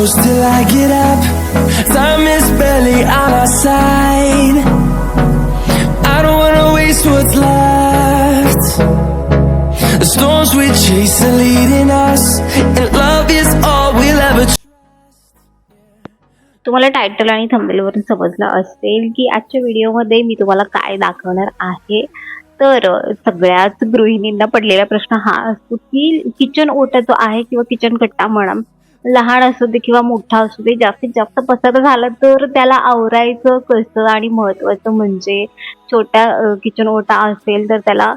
close till I get up. Time is barely on our side. I don't wanna waste what's left. The storms we chase are leading us, and love is all we'll ever. तुम्हाला title आणि थंबेलवरून समजलं असेल की आजच्या व्हिडिओमध्ये मी तुम्हाला काय दाखवणार आहे तर सगळ्याच गृहिणींना पडलेला प्रश्न हा असतो की किचन ओटा जो आहे किंवा किचन कट्टा म्हणा लहान असू दे किंवा मोठा असू दे जास्तीत जास्त पसारा झाला तर त्याला आवरायचं कसं आणि महत्वाचं म्हणजे छोटा किचन ओटा असेल तर त्याला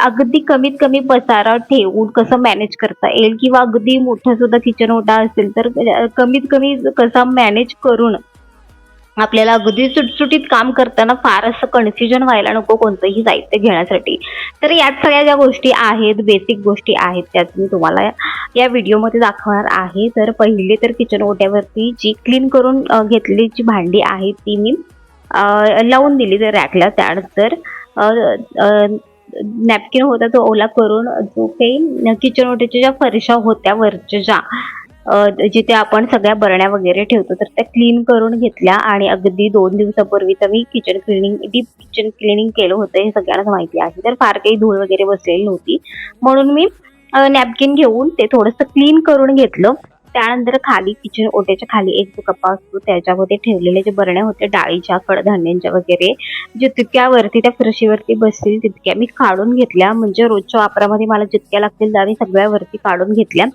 अगदी कमीत कमी पसारा ठेवून कसं मॅनेज करता येईल? किंवा अगदी मोठा सुद्धा किचन ओटा असेल तर कमीत कमी कसा मॅनेज करून आपल्याला अगदी सुटसुटीत काम करताना फार असं कन्फ्युजन व्हायला नको कोणतंही साहित्य घेण्यासाठी. तर यात सगळ्या ज्या गोष्टी आहेत बेसिक गोष्टी आहेत त्याच मी तुम्हाला या व्हिडिओमध्ये दाखवणार आहे. तर पहिले तर किचन ओट्यावरती जी क्लीन करून घेतलेली जी भांडी आहेत ती मी लावून दिली तर रॅकला त्यानंतर नॅपकिन होता तो ओला करून जो काही किचन ओट्याच्या ज्या फरशा होत्या वरच्या ज्या जिथे आपण सगळ्या बरण्या वगैरे ठेवतो तर त्या क्लीन करून घेतल्या आणि अगदी दोन दिवसापूर्वी तर मी kitchen cleaning deep kitchen cleaning केलं होतं हे सगळ्यांनाच माहिती आहे. तर फार काही धूळ वगैरे बसलेली नव्हती. म्हणून मी नॅपकिन घेऊन ते थोडंसं क्लीन करून घेतलं. त्यानंतर खाली किचन ओट्याच्या खाली एक जो कप्पा असतो त्याच्यामध्ये ठेवलेले जे बरण्या होत्या डाळीच्या कडधान्यांच्या वगैरे जितक्यावरती त्या फरशीवरती बसतील तितक्या मी काढून घेतल्या. म्हणजे रोजच्या वापरामध्ये मला जितक्या लागतील त्या मी सगळ्यावरती काढून घेतल्या.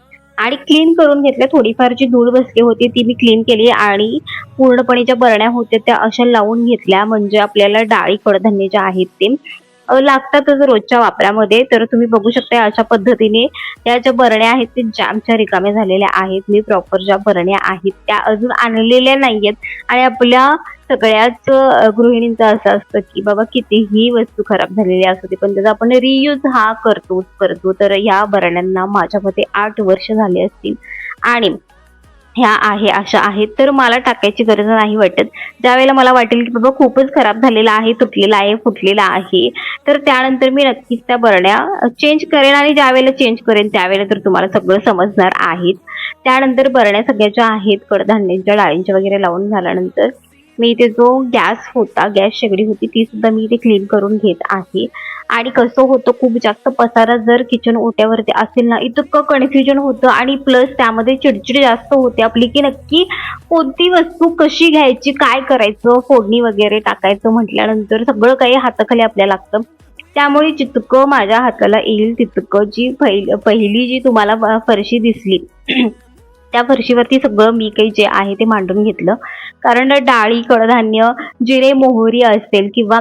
आणि क्लीन करून घेतल्या. थोडीफार जी धूळ बसली होती ती मी क्लीन केली आणि पूर्णपणे ज्या बरण्या होत्या त्या अशा लावून घेतल्या. म्हणजे आपल्याला डाळी कडधान्य ज्या आहेत ते लागतातच रोजच्या वापरामध्ये. तर तुम्ही बघू शकता अशा पद्धतीने त्या ज्या बरण्या आहेत ते जामच्या रिकाम्या झालेल्या आहेत. मी प्रॉपर ज्या बरण्या आहेत त्या अजून आणलेल्या नाहीयेत. आणि आपल्या सगळ्याच अ, गृहिणींचं असं असतं की बाबा कितीही वस्तू खराब झालेली असू दे पण त्याचा आपण रियूज हा करतोच करतो तर ह्या बरण्यांना माझ्या मते आठ वर्ष झाले असतील. आणि ह्या आहे अशा आहेत तर मला टाकायची गरज नाही वाटत. ज्यावेळेला मला वाटेल की बाबा खूपच खराब झालेला आहे तुटलेला आहे फुटलेला आहे तर त्यानंतर मी नक्कीच त्या बरण्या चेंज करेन आणि ज्यावेळेला चेंज करेन त्यावेळेला तर तुम्हाला सगळं समजणार आहेत त्यानंतर बरण्या सगळ्या ज्या आहेत कडधान्यांच्या डाळींच्या वगैरे लावून झाल्यानंतर मी इथे जो गॅस होता गॅस शेगडी होती ती सुद्धा मी इथे क्लीन करून घेत आहे. आणि कसं होतं खूप जास्त पसारा जर किचन ओट्यावरती असेल ना इतकं कन्फ्युजन होतं आणि प्लस त्यामध्ये चिडचिड जास्त होते आपली की नक्की कोणती वस्तू कशी घ्यायची काय करायचं फोडणी वगैरे टाकायचं म्हटल्यानंतर सगळं काही हाताखाली आपल्याला लागतं. त्यामुळे जितकं माझ्या हाताला येईल तितकं जी पहिली पहिली जी तुम्हाला फरशी दिसली त्या फरशीवरती सगळं मी काही जे आहे ते मांडून घेतलं. कारण डाळी कडधान्य जिरे मोहरी असेल किंवा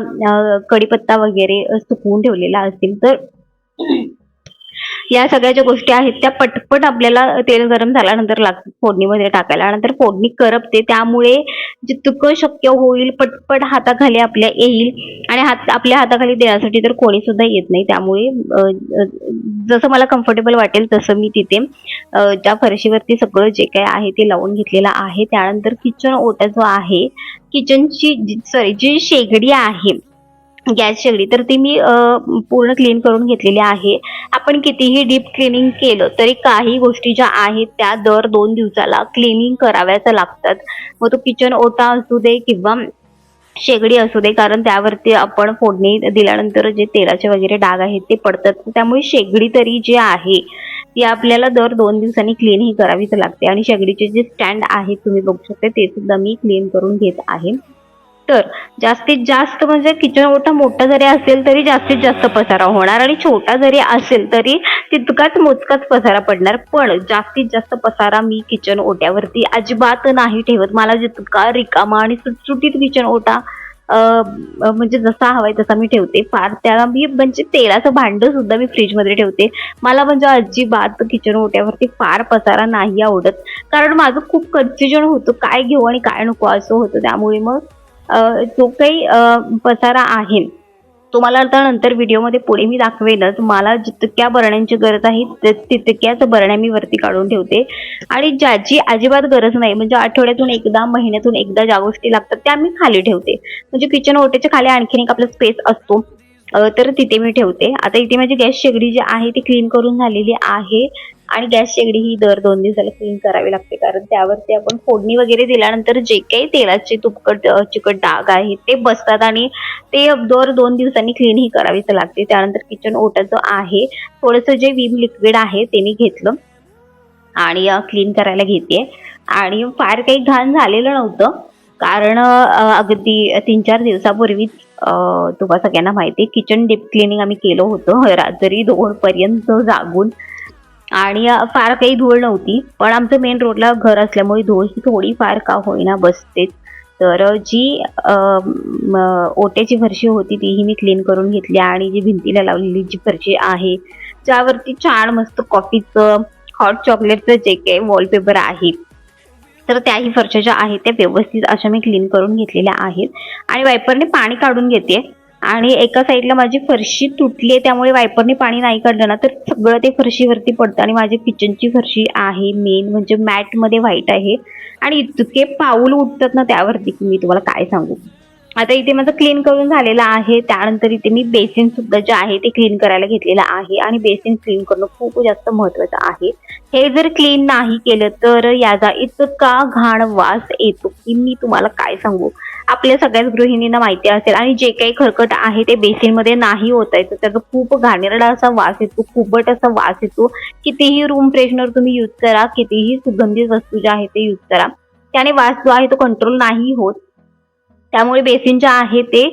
कडीपत्ता वगैरे सुकवून ठेवलेला असेल तर या सगळ्या ज्या गोष्टी आहेत त्या पटपट आपल्याला तेल गरम झाल्यानंतर लागतात फोडणीमध्ये टाकायला. नंतर फोडणी करपते. त्यामुळे जितकं शक्य होईल पटपट हाताखाली आपल्या येईल आणि हात आपल्या हाताखाली देण्यासाठी तर कोणी सुद्धा येत नाही. त्यामुळे जसं मला कम्फर्टेबल वाटेल तसं मी तिथे त्या फरशीवरती सगळं जे काय आहे ते लावून घेतलेलं आहे. त्यानंतर किचन ओटा जो आहे किचनची सॉरी जी शेगडी आहे गॅस शेगडी. तर ती मी पूर्ण क्लीन करून घेतलेली आहे. आपण कितीही डीप क्लिनिंग केलं तरी काही गोष्टी ज्या आहेत त्या दर दोन दिवसाला क्लिनिंग कराव्याच लागतात. मग तो किचन ओटा असू दे किंवा शेगडी असू दे कारण त्यावरती आपण फोडणी दिल्यानंतर जे तेलाचे वगैरे डाग आहेत ते पडतात. त्यामुळे शेगडी तरी जी आहे ती आपल्याला दर दोन दिवसांनी क्लीन ही करावीच लागते. आणि शेगडीचे जे स्टँड आहेत तुम्ही बघू शकता ते सुद्धा मी क्लीन करून घेत आहे. तर जास्तीत जास्त म्हणजे किचन ओटा मोठा जरी असेल तरी जास्तीत जास्त पसारा होणार आणि छोटा जरी असेल तरी तितकाच मोजकाच पसारा पडणार. पण जास्तीत जास्त पसारा मी किचन ओट्यावरती अजिबात नाही ठेवत. मला जितका रिकामा आणि सुटसुटीत किचन ओटा म्हणजे जसा हवाय तसा मी ठेवते. फार त्याला मी म्हणजे तेलाचं भांड सुद्धा मी फ्रीजमध्ये ठेवते. मला म्हणजे अजिबात किचन ओट्यावरती फार पसारा नाही आवडत. कारण माझं खूप कन्फ्युजन होतं काय घेऊ आणि काय नको असं होतं. त्यामुळे मग जो काही पसारा आहे तुम्हाला आता नंतर व्हिडिओमध्ये पुढे मी दाखवेनच मला जितक्या बरण्यांची गरज आहे तितक्याच बरण्या मी वरती काढून ठेवते. आणि ज्याची अजिबात गरज नाही म्हणजे आठवड्यातून एकदा महिन्यातून एकदा ज्या गोष्टी लागतात त्या मी खाली ठेवते. म्हणजे किचन ओट्याच्या खाली आणखीन एक आपला स्पेस असतो तर तिथे मी ठेवते. आता इथे माझी गॅस शेगडी जी आहे ती क्लीन करून झालेली आहे. आणि गॅस शेगडी ही दर दोन दिवसाला क्लीन करावी लागते. कारण त्यावरती आपण फोडणी वगैरे दिल्यानंतर जे काही तेलाचे तुपकट चिकट डाग आहेत ते बसतात आणि ते दर दोन दिवसांनी क्लीनही करावीच लागते. त्यानंतर किचन ओटाचं आहे. थोडंसं जे विम लिक्विड आहे ते मी घेतलं आणि क्लीन करायला घेते. आणि फार काही घाण झालेलं नव्हतं. कारण अगदी तीन चार दिवसापूर्वीच तुम्हाला सगळ्यांना माहिती आहे किचन डीप क्लिनिंग आम्ही केलं होतं. रात्री दोन पर्यंत जागून आणि फार काही धूळ नव्हती. पण आमचं मेन रोडला घर असल्यामुळे धूळ ही थोडीफार का होईना बसतेच. तर जी ओट्याची फरशी होती तीही मी क्लीन करून घेतली आणि जी भिंतीला लावलेली जी फरशी आहे ज्यावरती छान मस्त कॉफीचं हॉट चॉकलेटचं जे काही वॉलपेपर आहे तर त्याही फरशा ज्या आहेत त्या व्यवस्थित अशा मी क्लीन करून घेतलेल्या आहेत. आणि वायपरने पाणी काढून घेते आणि एका साईडला माझी फरशी तुटली आहे त्यामुळे वायपरने पाणी नाही काढलं ना तर सगळं ते फरशीवरती पडतं. आणि माझी किचनची फरशी आहे मेन म्हणजे मॅटमध्ये व्हाईट आहे. आणि इतके पाऊल उठतात ना त्यावरती की मी तुम्हाला काय सांगू. आता इथे माझं क्लीन करून झालेलं आहे. त्यानंतर इथे मी बेसिन सुद्धा जे आहे ते क्लीन करायला घेतलेलं आहे. आणि बेसिन क्लीन करणं खूप जास्त महत्वाचं आहे. हे जर क्लीन नाही केलं तर याचा इतका घाण वास येतो की मी तुम्हाला काय सांगू? आपल्या सगळ्याच गृहिणींना माहिती असेल आणि जे काही खरकट आहे ते बेसिनमध्ये नाही होत आहे. तर त्याचा खूप घाणेरडा असा वास येतो खूपट असा वास येतो. कितीही रूम फ्रेशनर तुम्ही यूज करा कितीही सुगंधित वस्तू ज्या आहेत ते यूज करा. त्याने वास जो आहे तो कंट्रोल नाही होत. त्यामुळे बेसिन जे आहे ते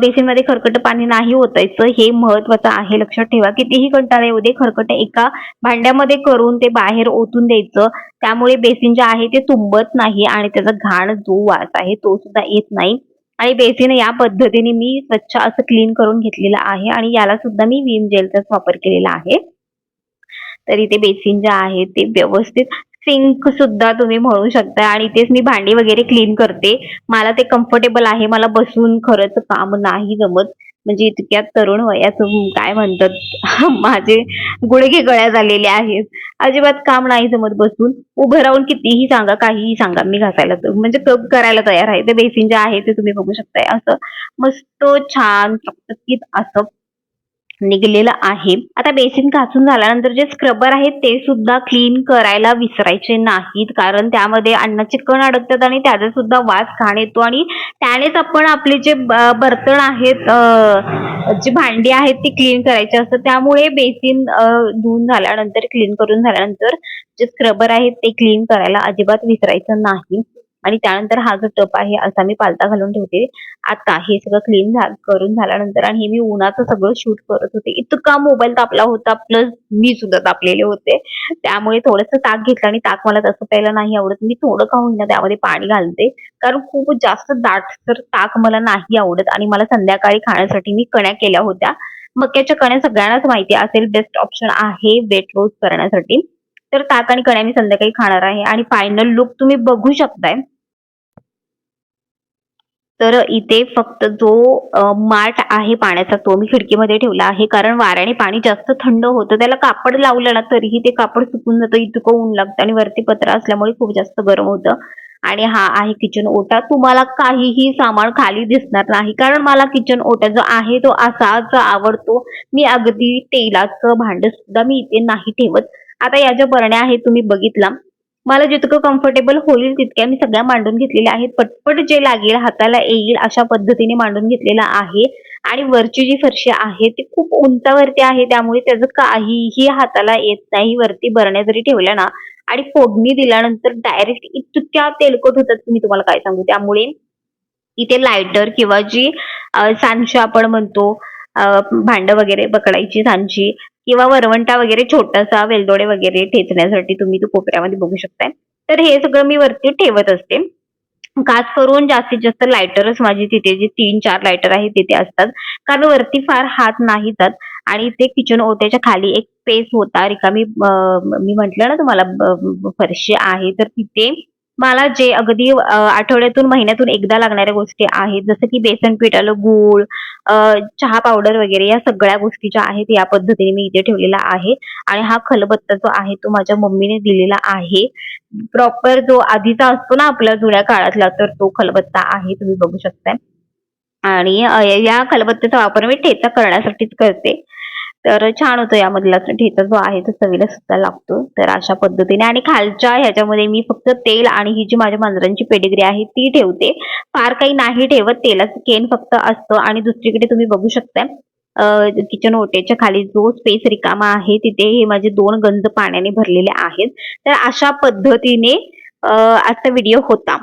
बेसिनमध्ये खरकट पाणी नाही ओतायचं. हे महत्वाचं आहे. लक्षात ठेवा. कितीही कंटाळा येऊ दे खरकट एका भांड्यामध्ये करून ते बाहेर ओतून द्यायचं. त्यामुळे बेसिन जे आहे ते तुंबत नाही आणि त्याचा घाण जो वास आहे तो सुद्धा येत नाही. आणि बेसिन या पद्धतीने मी स्वच्छ असं क्लीन करून घेतलेलं आहे आणि याला सुद्धा मी विम जेलचाच वापर केलेला आहे. तर इथे बेसिन जे आहे ते व्यवस्थित सिंक सुद्धा तुम्ही म्हणू शकता. आणि इथेच मी भांडी वगैरे क्लीन करते. मला ते कम्फर्टेबल आहे. मला बसून खरंच काम नाही जमत. म्हणजे इतक्या तरुण वयात काय म्हणतात? माझे गुडघे गळ्या झालेले आहेत. अजिबात काम नाही जमत बसून. उभं राहून कितीही सांगा काहीही सांगा. मी घासायला म्हणजे कप करायला तयार आहे. ते बेसिन जे आहे ते तुम्ही बघू शकताय. असं मस्त छान चकचकीत असं निघलेलं आहे. आता बेसिन घासून झाल्यानंतर जे स्क्रबर आहेत ते सुद्धा क्लीन करायला विसरायचे नाहीत. कारण त्यामध्ये अन्न कण अडकतात आणि त्याचा सुद्धा वास घाण येतो. आणि त्यानेच आपण आपले जे ब- बर्तन आहेत जी भांडी आहेत ती क्लीन करायची असतात. त्यामुळे बेसिन धुवून झाल्यानंतर क्लीन करून झाल्यानंतर जे स्क्रबर आहेत ते क्लीन करायला अजिबात विसरायचं नाही. आणि त्यानंतर हा जो टप आहे असा मी पालता घालून ठेवते. आता हे सगळं क्लीन करून झाल्यानंतर आणि हे मी उन्हाचं सगळं शूट करत होते. इतका मोबाईल तापला होता प्लस मी सुद्धा तापलेले होते. त्यामुळे थोडंसं ताक घेतलं आणि ताक मला तसं प्यायला नाही आवडत. मी थोडं का होईना त्यामध्ये पाणी घालते. कारण खूप जास्त दाट तर ताक मला नाही आवडत आणि मला संध्याकाळी खाण्यासाठी मी कण्या केल्या होत्या. मक्याच्या कण्या सगळ्यांनाच माहिती असेल बेस्ट ऑप्शन आहे वेट लॉस करण्यासाठी. तर ताक आणि कण्या मी संध्याकाळी खाणार आहे. आणि फायनल लुक तुम्ही बघू शकताय. तर इथे फक्त जो माठ आहे पाण्याचा तो मी खिडकीमध्ये ठेवला आहे. कारण वाऱ्याने पाणी जास्त थंड होतं. त्याला कापड लावलं ना तरीही ते कापड सुकून जातं. इतकं ऊन लागतं आणि वरती पत्रा असल्यामुळे खूप जास्त गरम होतं. आणि हा आहे किचन ओटा. तुम्हाला काहीही सामान खाली दिसणार नाही. कारण मला किचन ओटा जो आहे तो असाच आवडतो. मी अगदी तेलाचं भांड सुद्धा मी इथे नाही ठेवत. आता या ज्या बरण्या आहेत तुम्ही बघितला. मला जितकं कम्फर्टेबल होईल तितक्या मी सगळ्या मांडून घेतलेल्या आहेत. पटपट जे लागेल हाताला येईल अशा पद्धतीने मांडून घेतलेला आहे. आणि वरची जी फरशी आहे ती खूप उंचावरती आहे. त्यामुळे त्याचं काहीही हाताला येत नाही. वरती बरण्या जरी ठेवल्या ना आणि फोडणी दिल्यानंतर डायरेक्ट इतक्या तेलकट होतात मी तुम्हाला काय सांगू? त्यामुळे इथे लायटर किंवा जी सांशी आपण म्हणतो भांड वगैरे पकडायची सांची किंवा वरवंटा वगैरे छोटासा वेलदोडे वगैरे ठेचण्यासाठी तुम्ही तो कोपऱ्यामध्ये बघू शकताय. तर हे सगळं मी वरती ठेवत असते. खास करून जास्तीत जास्त लायटरच माझी तिथे जे तीन चार लायटर आहेत तिथे असतात. कारण वरती फार हात नाही जात आणि ते किचन ओट्याच्या खाली एक स्पेस होता. रिकामी मी म्हंटल ना तुम्हाला फरशी आहे. तर तिथे मला जे अगदी आठवड्यातून महिन्यातून एकदा लागणाऱ्या गोष्टी आहेत जसं की बेसन पीठ आलं गूळ चहा पावडर वगैरे या सगळ्या गोष्टी ज्या आहेत या पद्धतीने मी इथे ठेवलेला आहे. आणि हा खलबत्ता जो आहे तो माझ्या मम्मीने दिलेला आहे. प्रॉपर जो आधीचा असतो ना आपल्या जुन्या काळातला तर तो खलबत्ता आहे तुम्ही बघू शकताय. आणि या खलबत्त्याचा वापर मी ठेचा करण्यासाठीच करते. तर छान होतं यामधला ठेचा जो आहे तो चवीला सुद्धा लागतो. तर अशा पद्धतीने आणि खालच्या ह्याच्यामध्ये मी फक्त तेल आणि ही जी माझ्या मांजरांची पेडिग्री आहे ती ठेवते. फार काही नाही ठेवत तेलाचं केन फक्त असतं आणि दुसरीकडे तुम्ही बघू शकता किचन ओटेच्या खाली जो स्पेस रिकामा आहे तिथे हे माझे दोन गंज पाण्याने भरलेले आहेत. तर अशा पद्धतीने आजचा व्हिडिओ होता.